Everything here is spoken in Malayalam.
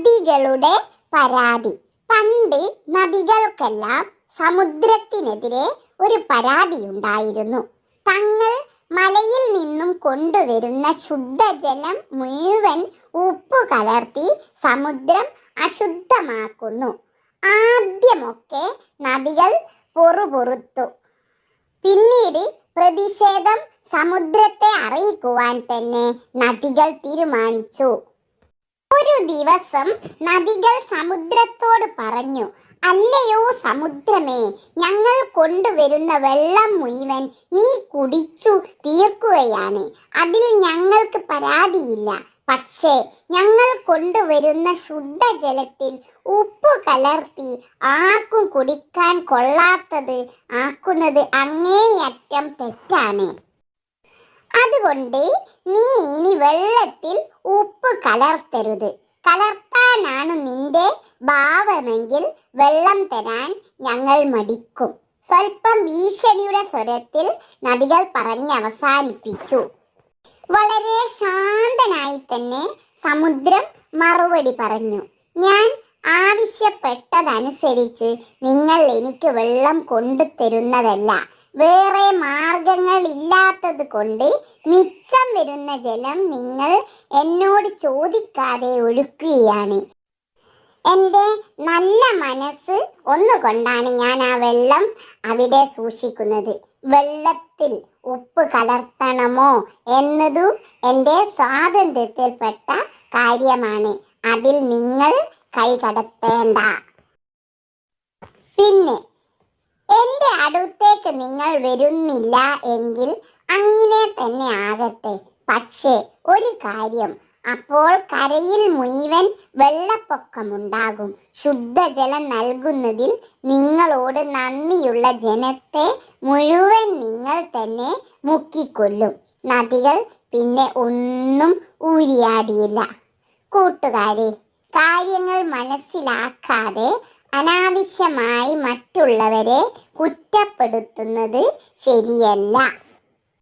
നദികളുടെ പരാതി. പണ്ട് നദികൾക്കെല്ലാം സമുദ്രത്തിനെതിരെ ഒരു പരാതി ഉണ്ടായിരുന്നു തങ്ങൾ മലയിൽ നിന്നും കൊണ്ടുവരുന്ന ശുദ്ധജലം മുഴുവൻ ഉപ്പ് കലർത്തി സമുദ്രം അശുദ്ധമാക്കുന്നു. ആദ്യമൊക്കെ നദികൾ പൊറുപൊറുത്തു. പിന്നീട് പ്രതിഷേധം സമുദ്രത്തെ അറിയിക്കുവാൻ തന്നെ നദികൾ തീരുമാനിച്ചു. ഒരു ദിവസം നദികൾ സമുദ്രത്തോട് പറഞ്ഞു അല്ലയോ സമുദ്രമേ ഞങ്ങൾ കൊണ്ടുവരുന്ന വെള്ളം മുഴുവൻ നീ കുടിച്ചു തീർക്കുകയാണ്. അതിൽ ഞങ്ങൾക്ക് പരാതിയില്ല. പക്ഷേ ഞങ്ങൾ കൊണ്ടുവരുന്ന ശുദ്ധജലത്തിൽ ഉപ്പ് കലർത്തി ആർക്കും കുടിക്കാൻ കൊള്ളാത്തത് ആക്കുന്നത് അങ്ങേയറ്റം തെറ്റാണ്. അതുകൊണ്ട് നീ ഇനി വെള്ളത്തിൽ ഉപ്പ് കലർത്തരുത്. കലർത്താനാണ് നിന്റെ ഭാവമെങ്കിൽ വെള്ളം തരാൻ ഞങ്ങൾ മടിക്കും. സ്വല്പം ഭീഷണിയുടെ സ്വരത്തിൽ നദികൾ പറഞ്ഞവസാനിപ്പിച്ചു വളരെ ശാന്തനായി തന്നെ സമുദ്രം മറുപടി പറഞ്ഞു. ഞാൻ ആവശ്യപ്പെട്ടതനുസരിച്ച് നിങ്ങൾ എനിക്ക് വെള്ളം കൊണ്ടു തരുന്നതല്ല വേറെ മാർഗങ്ങൾ ഇല്ലാത്തത് കൊണ്ട് മിച്ചം വരുന്ന ജലം നിങ്ങൾ എന്നോട് ചോദിക്കാതെ ഒഴുക്കുകയാണ്. എന്റെ നല്ല മനസ്സ് ഒന്നുകൊണ്ടാണ് ഞാൻ ആ വെള്ളം അവിടെ സൂക്ഷിക്കുന്നത്. വെള്ളത്തിൽ ഉപ്പ് കലർത്തണമോ എന്നതും എന്റെ സ്വാതന്ത്ര്യത്തിൽപ്പെട്ട കാര്യമാണ്. അതിൽ നിങ്ങൾ കൈകടത്തേണ്ട പിന്നെ നിങ്ങൾ വരുന്നില്ല എങ്കിൽ അങ്ങനെ തന്നെ ആകട്ടെ. പക്ഷേ ഒരു കാര്യം. അപ്പോൾ കരയിൽ മുഴുവൻ വെള്ളപ്പൊക്കമുണ്ടാകും. ശുദ്ധജലം നൽകുന്നതിൽ നിങ്ങളോട് നന്ദിയുള്ള ജനത്തെ മുഴുവൻ നിങ്ങൾ തന്നെ മുക്കിക്കൊല്ലും. നദികൾ പിന്നെ ഒന്നും ഊരിയാടിയില്ല. കൂട്ടുകാരെ കാര്യങ്ങൾ മനസ്സിലാക്കാതെ അനാവശ്യമായി മറ്റുള്ളവരെ കുറ്റപ്പെടുത്തുന്നത് ശരിയല്ല.